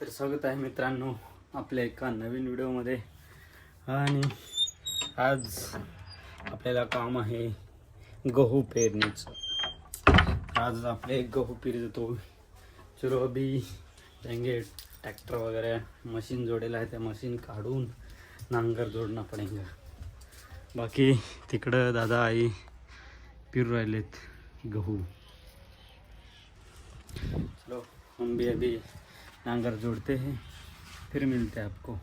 तर स्वागत आहे मित्रांनो आपल्या एका नवीन व्हिडिओमध्ये. आणि आज आपल्याला काम आहे गहू पेरणीचं. आज आपले गहू पेरतो चलो अभी जाएंगे ट्रॅक्टर वगैरे मशीन जोडेला आहे. त्या मशीन काढून नांगर जोडणं पडेल बाकी तिकडं दादा आई पिरू राहिलेत गहू. चलो हम भी अभी नांगर जोड़ते हैं फिर मिलते हैं आपको।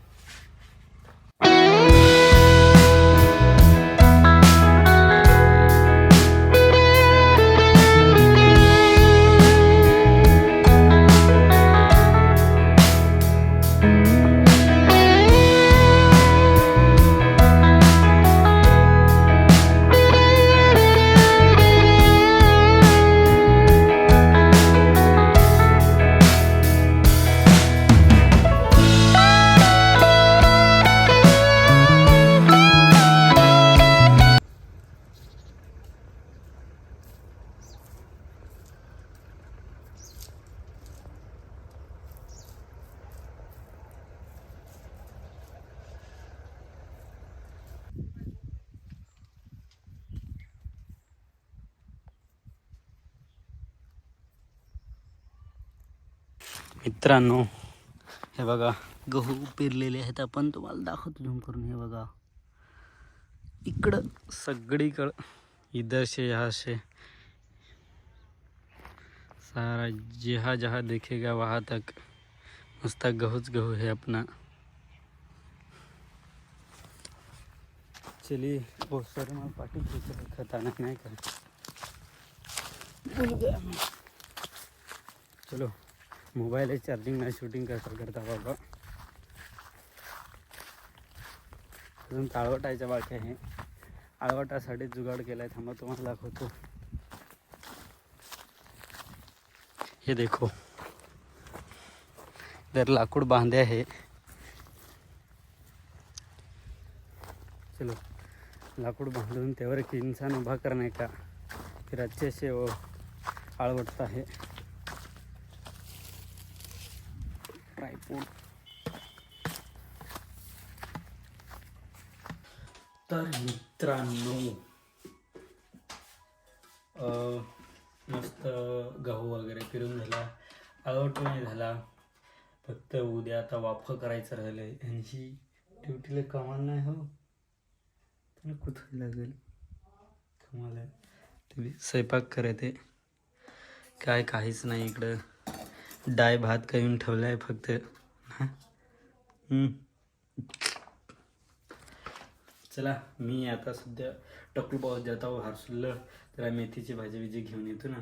मित्रांनो, हे बघा, गहू पेरलेले आहेत आपण. तुम्हाला दाखवतो झूम करून, हे बघा. इधर से यहाँ से. सारा जहाँ जहाँ देखेगा वहाँ तक. नुसता गहूच गहू है अपना. चलिए, बहुत सारे मला पाठी खताना नाही का भूल चलो मोबाईल चार्जिंग नाही शूटिंग कसं करता बाबा अजून ताळवटायच्या बाकी आहे. आळवटासाठी जुगाड केलाय थांबा तुम्हाला दाखवतो. हे देखो. इधर लाकूड बांधे आहे. चलो लाकूड बांधून त्यावर एक इंसान उभा करणे का? फिर अच्छे से वो आळवटता है ट्रायपोड तर मित्रांनो मस्त गहू वगैरे फिरून झाला. आळवटून झाला. फक्त उद्या आता वाफ करायचं राहिलं आणि ड्युटीला कमाल नाही हो. त्यांना कुठं लागेल? कमाल आहे. स्वयंपाक करते. काय काहीच नाही इकडं. डाय भात करून ठेवला आहे फक्त चला मी आता सध्या टकलू पाऊस जाता हारसुल्लं. त्याला मेथीची भाजी बिजी घेऊन येतो ना.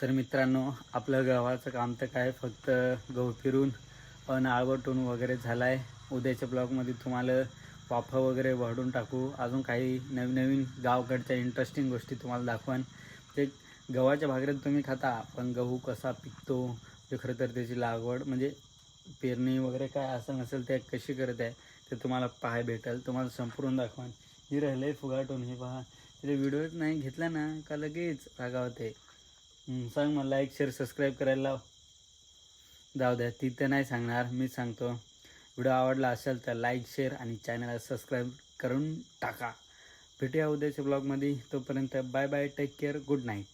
तर मित्रांनो आपलं गव्हाचं काम तर काय फक्त गहू फिरून अन आळवटून वगैरे झाला आहे उद्याच्या ब्लॉगमध्ये तुम्हाला वाफा वगैरे वाढून टाकू. अजून काही नवीन नवीन गावकडच्या इंटरेस्टिंग गोष्टी तुम्हाला दाखवान. ते म्हणजे गव्हाच्या भाकऱ्यात तुम्ही खाता पण गहू कसा पिकतो ते खरं तर त्याची लागवड म्हणजे पेरणी वगैरे काय असं नसेल ते कशी करत आहे ते तुम्हाला पाहाय भेटेल. तुम्हाला संपूर्ण दाखवान. ही राहिलं फुगाटून हे पहा. ते व्हिडिओ नाही घेतला ना का लगेच रागावते सांग मला लाईक शेअर सबस्क्राईब करायला लाव. जाऊ द्या ती तर नाही सांगणार मी सांगतो. व्हिडिओ आवडला असेल तर लाईक शेअर आणि चॅनलला सबस्क्राईब करून टाका. भेटूया उद्याच्या ब्लॉगमध्ये तोपर्यंत bye bye take care good night